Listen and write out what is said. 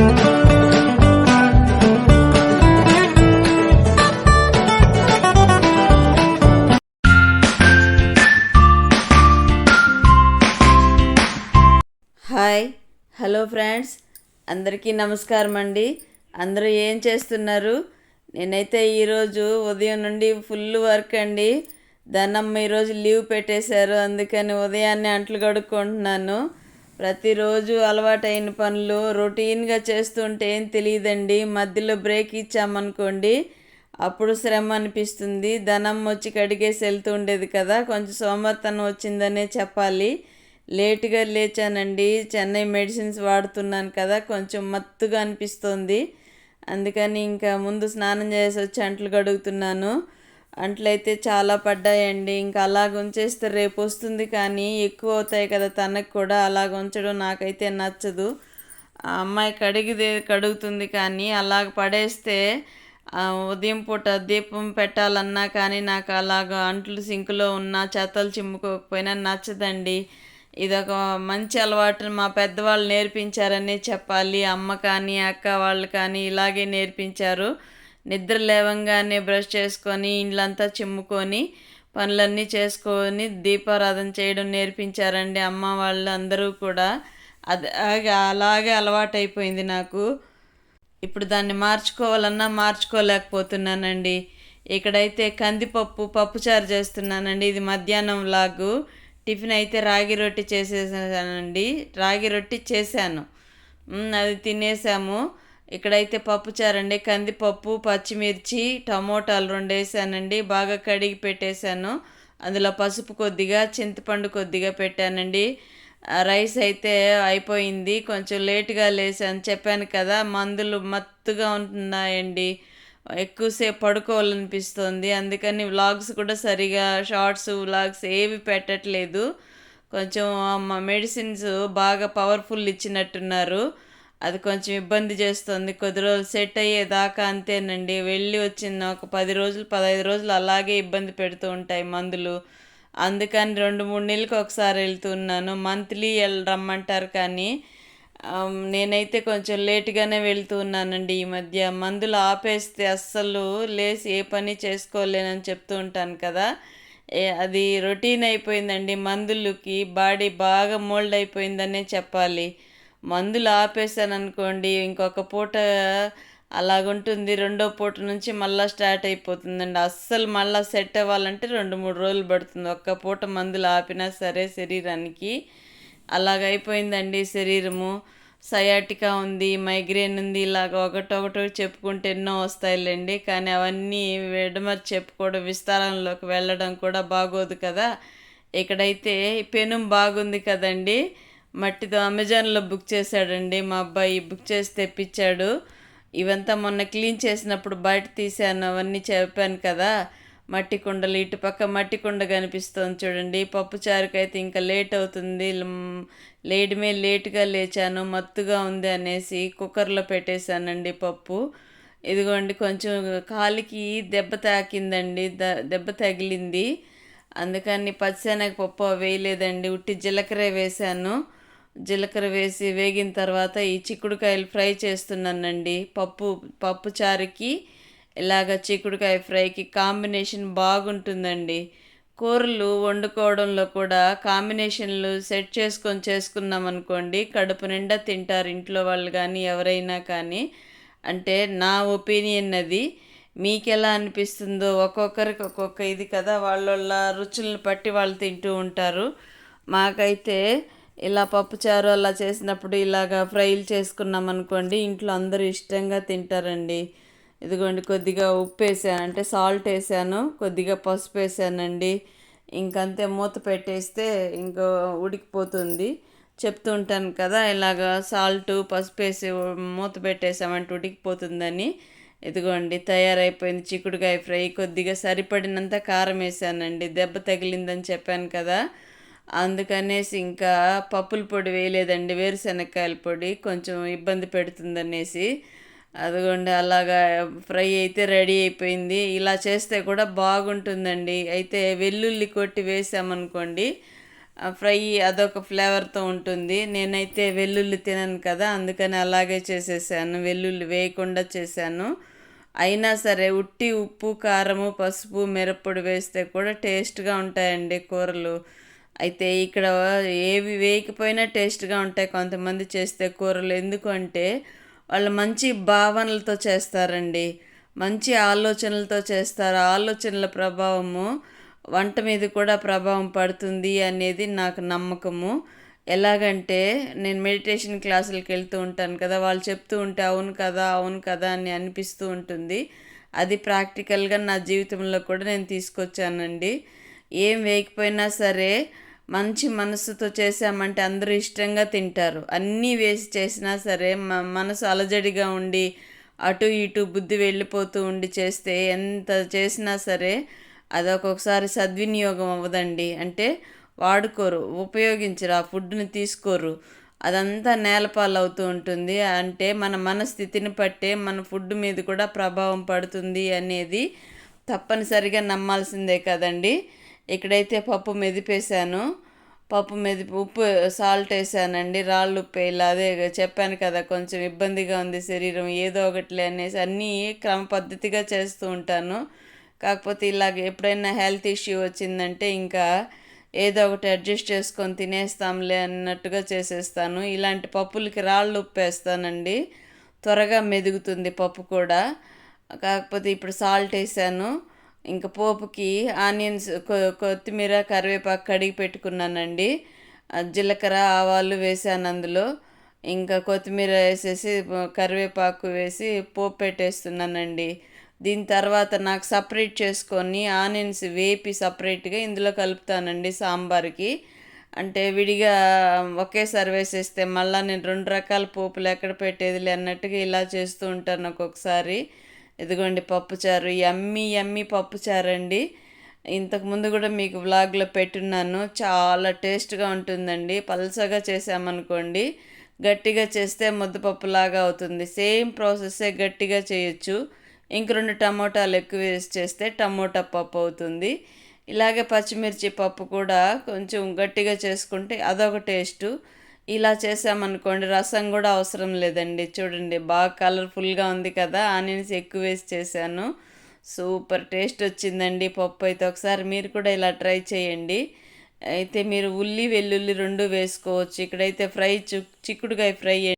Hi hello friends. అందరికీ నమస్కారం అండి. అందరూ ఏం చేస్తున్నారు? నేనైతే ఈరోజు ఉదయం నుండి ఫుల్ వర్క్ అండి. దన్నమ్మ ఈరోజు లీవ్ పెట్టేశారు. అందుకని ఉదయాన్నే అంట్లు కడుక్కుంటున్నాను. ప్రతిరోజు అలవాటైన పనులు రొటీన్గా చేస్తుంటే ఏం తెలియదండి. మధ్యలో బ్రేక్ ఇచ్చామనుకోండి అప్పుడు శ్రమ అనిపిస్తుంది. ధనం వచ్చి కడిగేసి వెళ్తూ ఉండేది కదా కొంచెం సోమర్తనం వచ్చిందనే చెప్పాలి. లేటుగా లేచానండి. చెన్నై మెడిసిన్స్ వాడుతున్నాను కదా కొంచెం మత్తుగా అనిపిస్తుంది. అందుకని ఇంకా ముందు స్నానం చేసి వచ్చి అంట్లు కడుగుతున్నాను. అంట్లయితే చాలా పడ్డాయండి. ఇంకా అలాగ ఉంచేస్తే రేపు వస్తుంది కానీ ఎక్కువ అవుతాయి కదా తనకు కూడా అలాగ ఉంచడం నాకైతే నచ్చదు. ఆ అమ్మాయి కడిగిదే కడుగుతుంది కానీ అలాగ పడేస్తే ఉదయం పూట దీపం పెట్టాలన్నా కానీ నాకు అలాగ అంట్లు సింకులో ఉన్న చెత్తలు చిమ్ముకోకపోయినా నచ్చదండి. ఇదొక మంచి అలవాటు మా పెద్దవాళ్ళు నేర్పించారని చెప్పాలి. అమ్మ కానీ అక్క వాళ్ళు కానీ ఇలాగే నేర్పించారు. నిద్ర లేవంగానే బ్రష్ చేసుకొని ఇండ్లంతా చిమ్ముకొని పనులన్నీ చేసుకొని దీపారాధన చేయడం నేర్పించారండి అమ్మ వాళ్ళు అందరూ కూడా. అది అలాగే అలవాటైపోయింది నాకు. ఇప్పుడు దాన్ని మార్చుకోవాలన్నా మార్చుకోలేకపోతున్నానండి. ఇక్కడైతే కందిపప్పు పప్పుచారు చేస్తున్నానండి. ఇది మధ్యాహ్నం లాగు. టిఫిన్ అయితే రాగి రొట్టి చేసేసానండి. రాగి రొట్టి చేశాను. అది తినేసాము. ఇక్కడైతే పప్పుచారండి కందిపప్పు పచ్చిమిర్చి టమోటాలు రెండు వేసానండి బాగా కడిగి పెట్టేశాను. అందులో పసుపు కొద్దిగా చింతపండు కొద్దిగా పెట్టానండి. రైస్ అయితే అయిపోయింది. కొంచెం లేటుగా లేసాను చెప్పాను కదా మందులు మత్తుగా ఉంటున్నాయండి. ఎక్కువసేపు పడుకోవాలనిపిస్తుంది. అందుకని వ్లాగ్స్ కూడా సరిగా షార్ట్స్ వ్లాగ్స్ ఏవి పెట్టట్లేదు. కొంచెం మా మెడిసిన్స్ బాగా పవర్ఫుల్ ఇచ్చినట్టున్నారు. అది కొంచెం ఇబ్బంది చేస్తుంది. కొద్ది రోజులు సెట్ అయ్యేదాకా అంతేనండి. వెళ్ళి వచ్చిన ఒక పది రోజులు పదహైదు రోజులు అలాగే ఇబ్బంది పెడుతూ ఉంటాయి మందులు. అందుకని రెండు మూడు నెలలకు ఒకసారి వెళ్తున్నాను మంత్లీ రమ్మంటారు కానీ నేనైతే కొంచెం లేట్గానే వెళ్తూ ఉన్నానండి ఈ మధ్య. మందులు ఆపేస్తే అస్సలు లేసి ఏ పని చేసుకోలేనని చెప్తూ ఉంటాను కదా. ఏ అది రొటీన్ అయిపోయిందండి. మందులకి బాడీ బాగా మోల్డ్ అయిపోయిందనే చెప్పాలి. మందులు ఆపేసాను అనుకోండి ఇంకొక పూట అలాగుంటుంది. రెండో పూట నుంచి మళ్ళీ స్టార్ట్ అయిపోతుందండి. అస్సలు మళ్ళీ సెట్ అవ్వాలంటే రెండు మూడు రోజులు పడుతుంది. ఒక్క పూట మందులు ఆపినా సరే శరీరానికి అలాగైపోయిందండి శరీరము. సయాటికా ఉంది మైగ్రేన్ ఉంది ఇలాగ ఒకటొకటి చెప్పుకుంటే ఎన్నో వస్తాయిలేండి. కానీ అవన్నీ విడమరి చెప్పుకోవడం విస్తారంలోకి వెళ్ళడం కూడా బాగోదు కదా. ఇక్కడైతే ఈ పెనుం బాగుంది కదండి. మట్టితో అమెజాన్లో బుక్ చేశాడండి. మా అబ్బాయి బుక్ చేసి తెప్పించాడు. ఇవంతా మొన్న క్లీన్ చేసినప్పుడు బయట తీసాను అవన్నీ చెప్పాను కదా. మట్టి కుండలు ఇటు పక్క మట్టి కుండ కనిపిస్తుంది చూడండి. పప్పు చారుకైతే ఇంకా లేట్ అవుతుంది. లేడిమే లేటుగా లేట్గా లేచాను. మత్తుగా ఉంది అనేసి కుక్కర్లో పెట్టేశానండి పప్పు. ఇదిగోండి కొంచెం కాలికి దెబ్బ తాకిందండి. ద దెబ్బ తగిలింది. అందుకని పచ్చిశనగ పప్పు వేయలేదండి. ఉట్టి జీలకర్ర వేశాను. జీలకర్ర వేసి వేగిన తర్వాత ఈ చిక్కుడుకాయలు ఫ్రై చేస్తున్నానండి. పప్పు పప్పు చారుకి ఇలాగ చిక్కుడుకాయ ఫ్రైకి కాంబినేషన్ బాగుంటుందండి. కూరలు వండుకోవడంలో కూడా కాంబినేషన్లు సెట్ చేసుకొని చేసుకున్నాం అనుకోండి కడుపు నిండా తింటారు ఇంట్లో వాళ్ళు కానీ ఎవరైనా కానీ. అంటే నా ఒపీనియన్ అది. మీకు ఎలా అనిపిస్తుందో ఒక్కొక్కరికి ఒక్కొక్క ఇది కదా వాళ్ళ వాళ్ళ రుచులను బట్టి వాళ్ళు తింటూ ఉంటారు. మాకైతే ఇలా పప్పుచారు అలా చేసినప్పుడు ఇలాగా ఫ్రైలు చేసుకున్నాం అనుకోండి ఇంట్లో అందరూ ఇష్టంగా తింటారండి. ఇదిగోండి కొద్దిగా ఉప్పు వేసాను అంటే సాల్ట్ వేసాను కొద్దిగా పసుపు వేసానండి. ఇంకంతే మూత పెట్టేస్తే ఇంకో ఉడికిపోతుంది. చెప్తూ ఉంటాను కదా ఇలాగ సాల్ట్ పసుపు వేసి మూత పెట్టేసామంటే ఉడికిపోతుందని. ఇదిగోండి తయారైపోయింది చిక్కుడుకాయ ఫ్రై. కొద్దిగా సరిపడినంత కారం వేసానండి. దెబ్బ తగిలిందని చెప్పాను కదా అందుకనేసి ఇంకా పప్పుల పొడి వేయలేదండి వేరుశనక్కాయల పొడి కొంచెం ఇబ్బంది పెడుతుందనేసి. అదిగోండి అలాగా ఫ్రై అయితే రెడీ అయిపోయింది. ఇలా చేస్తే కూడా బాగుంటుందండి. అయితే వెల్లుల్లి కొట్టి వేసామనుకోండి ఫ్రై అదొక ఫ్లేవర్తో ఉంటుంది. నేనైతే వెల్లుల్లి తినను కదా అందుకని అలాగే చేసేసాను. వెల్లుల్లి వేయకుండా చేశాను. అయినా సరే ఉట్టి ఉప్పు కారము పసుపు మిరప్పొడి వేస్తే కూడా టేస్ట్గా ఉంటాయండి కూరలు. అయితే ఇక్కడ ఏవి వేయకపోయినా టేస్ట్గా ఉంటాయి. కొంతమంది చేస్తే కూరలు ఎందుకంటే వాళ్ళు మంచి భావనలతో చేస్తారండి. మంచి ఆలోచనలతో చేస్తారు. ఆలోచనల ప్రభావము వంట మీద కూడా ప్రభావం పడుతుంది అనేది నాకు నమ్మకము. ఎలాగంటే నేను మెడిటేషన్ క్లాసులకు వెళ్తూ ఉంటాను కదా వాళ్ళు చెప్తూ ఉంటే అవును కదా అవును కదా అని అనిపిస్తూ ఉంటుంది. అది ప్రాక్టికల్గా నా జీవితంలో కూడా నేను తీసుకొచ్చానండి. ఏం వేయకపోయినా సరే మంచి మనసుతో చేసామంటే అందరూ ఇష్టంగా తింటారు. అన్నీ వేసి చేసినా సరే మ మనసు అలజడిగా ఉండి అటు ఇటు బుద్ధి వెళ్ళిపోతూ ఉండి చేస్తే ఎంత చేసినా సరే అది ఒక్కొక్కసారి సద్వినియోగం అవ్వదండి. అంటే వాడుకోరు ఉపయోగించరు ఆ ఫుడ్ని తీసుకోరు. అదంతా నేలపాలు అవుతూ ఉంటుంది. అంటే మన మనస్థితిని బట్టే మన ఫుడ్ మీద కూడా ప్రభావం పడుతుంది అనేది తప్పనిసరిగా నమ్మాల్సిందే కదండి. ఇక్కడైతే పప్పు మెదిపేశాను. పప్పు మెదిపి ఉప్పు సాల్ట్ వేసానండి రాళ్ళు ఉప్పు ఇలా అదే చెప్పాను కదా కొంచెం ఇబ్బందిగా ఉంది శరీరం ఏదో ఒకటిలే అనేసి అన్నీ క్రమ పద్ధతిగా చేస్తూ ఉంటాను. కాకపోతే ఇలాగ ఎప్పుడైనా హెల్త్ ఇష్యూ వచ్చిందంటే ఇంకా ఏదో ఒకటి అడ్జస్ట్ చేసుకొని తినేస్తాంలే అన్నట్టుగా చేసేస్తాను. ఇలాంటి పప్పులకి రాళ్ళు ఉప్పేస్తానండి. త్వరగా మెదుగుతుంది పప్పు కూడా. కాకపోతే ఇప్పుడు సాల్ట్ వేసాను. ఇంకా పోపుకి ఆనియన్స్ కొత్తిమీర కరివేపాకు కడిగి పెట్టుకున్నానండి. జీలకర్ర ఆవాలు వేసాను అందులో. ఇంకా కొత్తిమీర వేసేసి కరివేపాకు వేసి పోపు పెట్టేస్తున్నానండి. దీని తర్వాత నాకు సపరేట్ చేసుకొని ఆనియన్స్ వేపి సపరేట్గా ఇందులో కలుపుతానండి సాంబార్కి. అంటే విడిగా ఒకేసారి వేసేస్తే మళ్ళీ నేను రెండు రకాల పోపులు ఎక్కడ పెట్టేదిలే అన్నట్టుగా ఇలా చేస్తూ ఉంటాను ఒక్కొక్కసారి. ఇదిగోండి పప్పుచారు ఎమ్మి ఎమ్మి పప్పుచారు అండి ఇంతకుముందు కూడా మీకు వ్లాగ్లో పెట్టున్నాను. చాలా టేస్ట్గా ఉంటుందండి. పలసగా చేసామనుకోండి గట్టిగా చేస్తే ముద్దపప్పులాగా అవుతుంది. సేమ్ ప్రాసెస్సే గట్టిగా చేయొచ్చు. ఇంక రెండు టమోటాలు ఎక్కువ వేసి చేస్తే టమోటా పప్పు అవుతుంది. ఇలాగే పచ్చిమిర్చి పప్పు కూడా కొంచెం గట్టిగా చేసుకుంటే అదొక టేస్టు. ఇలా చేసామనుకోండి రసం కూడా అవసరం లేదండి. చూడండి బాగా కలర్ఫుల్గా ఉంది కదా ఆనియన్స్ ఎక్కువ వేసి చేశాను. సూపర్ టేస్ట్ వచ్చిందండి పప్పు అయితే. ఒకసారి మీరు కూడా ఇలా ట్రై చేయండి. అయితే మీరు ఉల్లి వెల్లుల్లి రెండు వేసుకోవచ్చు. ఇక్కడైతే ఫ్రై చిక్కుడుకాయ ఫ్రై